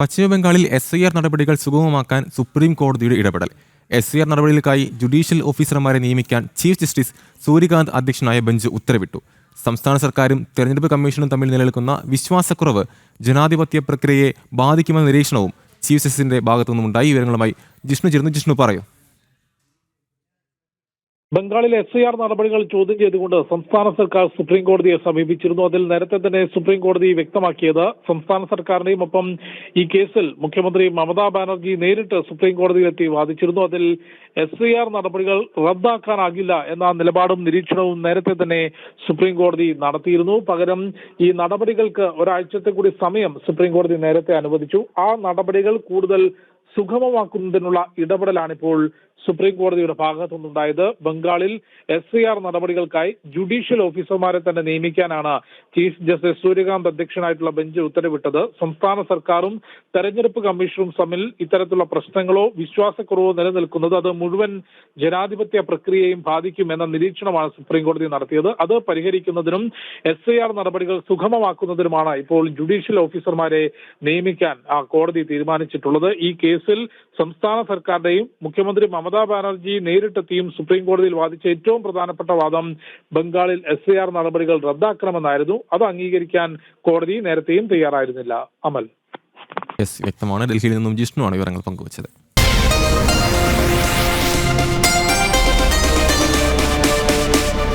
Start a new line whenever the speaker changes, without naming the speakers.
പശ്ചിമബംഗാളിൽ S I R നടപടികൾ സുഗമമാക്കാൻ സുപ്രീം കോടതിയുടെ ഇടപെടൽ. എസ് ഐ ആർ നടപടികൾക്കായി ജുഡീഷ്യൽ ഓഫീസർമാരെ നിയമിക്കാൻ ചീഫ് ജസ്റ്റിസ് സൂര്യകാന്ത് അധ്യക്ഷനായ ബെഞ്ച് ഉത്തരവിട്ടു. സംസ്ഥാന സർക്കാരും തെരഞ്ഞെടുപ്പ് കമ്മീഷനും തമ്മിൽ നിലനിൽക്കുന്ന വിശ്വാസക്കുറവ് ജനാധിപത്യ പ്രക്രിയയെ ബാധിക്കുമെന്ന നിരീക്ഷണവും ചീഫ് ജസ്റ്റിസിന്റെ ഭാഗത്തു നിന്നുണ്ടായി വിവരങ്ങളുമായി ജിഷ്ണു ചേർന്ന് ജിഷ്ണു പറയൂ.
ബംഗാളിലെ എസ് ഐ ആർ നടപടികൾ ചോദ്യം ചെയ്തുകൊണ്ട് സംസ്ഥാന സർക്കാർ സുപ്രീം കോടതിയെ സമീപിച്ചിരുന്നു. അതിൽ നേരത്തെ തന്നെ സുപ്രീം കോടതി വ്യക്തമാക്കിയത് സംസ്ഥാന സർക്കാരിന്റെയും ഒപ്പം ഈ കേസിൽ മുഖ്യമന്ത്രി മമതാ ബാനർജി നേരിട്ട് സുപ്രീം കോടതിയിലെത്തി വാദിച്ചിരുന്നു. അതിൽ എസ് ഐ ആർ നടപടികൾ റദ്ദാക്കാനാകില്ല എന്ന നിലപാടും നിരീക്ഷണവും നേരത്തെ തന്നെ സുപ്രീം കോടതി നടത്തിയിരുന്നു. പകരം ഈ നടപടികൾക്ക് ഒരാഴ്ചത്തെ കൂടി സമയം സുപ്രീം കോടതി നേരത്തെ അനുവദിച്ചു. ആ നടപടികൾ കൂടുതൽ സുഗമമാക്കുന്നതിനുള്ള ഇടപെടലാണിപ്പോൾ സുപ്രീം കോടതിയുടെ ഭാഗത്തുനിന്നുണ്ടായത്. ബംഗാളിൽ എസ് ഐ ആർ നടപടികൾക്കായി ജുഡീഷ്യൽ ഓഫീസർമാരെ തന്നെ നിയമിക്കാനാണ് ചീഫ് ജസ്റ്റിസ് സൂര്യകാന്ത് അധ്യക്ഷനായിട്ടുള്ള ബെഞ്ച് ഉത്തരവിട്ടത്. സംസ്ഥാന സർക്കാരും തെരഞ്ഞെടുപ്പ് കമ്മീഷനും തമ്മിൽ ഇത്തരത്തിലുള്ള പ്രശ്നങ്ങളോ വിശ്വാസക്കുറവോ നിലനിൽക്കുന്നത് അത് മുഴുവൻ ജനാധിപത്യ പ്രക്രിയയും ബാധിക്കുമെന്ന നിരീക്ഷണമാണ് സുപ്രീം കോടതി നടത്തിയത്. അത് പരിഹരിക്കുന്നതിനും എസ് ഐ ആർ നടപടികൾ സുഗമമാക്കുന്നതിനുമാണ് ഇപ്പോൾ ജുഡീഷ്യൽ ഓഫീസർമാരെ നിയമിക്കാൻ ആ കോടതി തീരുമാനിച്ചിട്ടുള്ളത്. ഈ കേസിൽ സംസ്ഥാന സർക്കാരിന്റെയും മുഖ്യമന്ത്രി മമതാ ബാനർജി നേരിട്ടെത്തിയും സുപ്രീം കോടതിയിൽ വാദിച്ച ഏറ്റവും പ്രധാനപ്പെട്ട വാദം ബംഗാളിൽ എസ് ആർ നടപടികൾ റദ്ദാക്കണമെന്നായിരുന്നു. അത് അംഗീകരിക്കാൻ കോടതി നേരത്തെയും തയ്യാറായിരുന്നില്ല. അമൽ.
വ്യക്തമാണ്. ഡൽഹിയിൽ നിന്നും ജിഷ്ണുവാണ് വിവരങ്ങൾ പങ്കുവച്ചത്.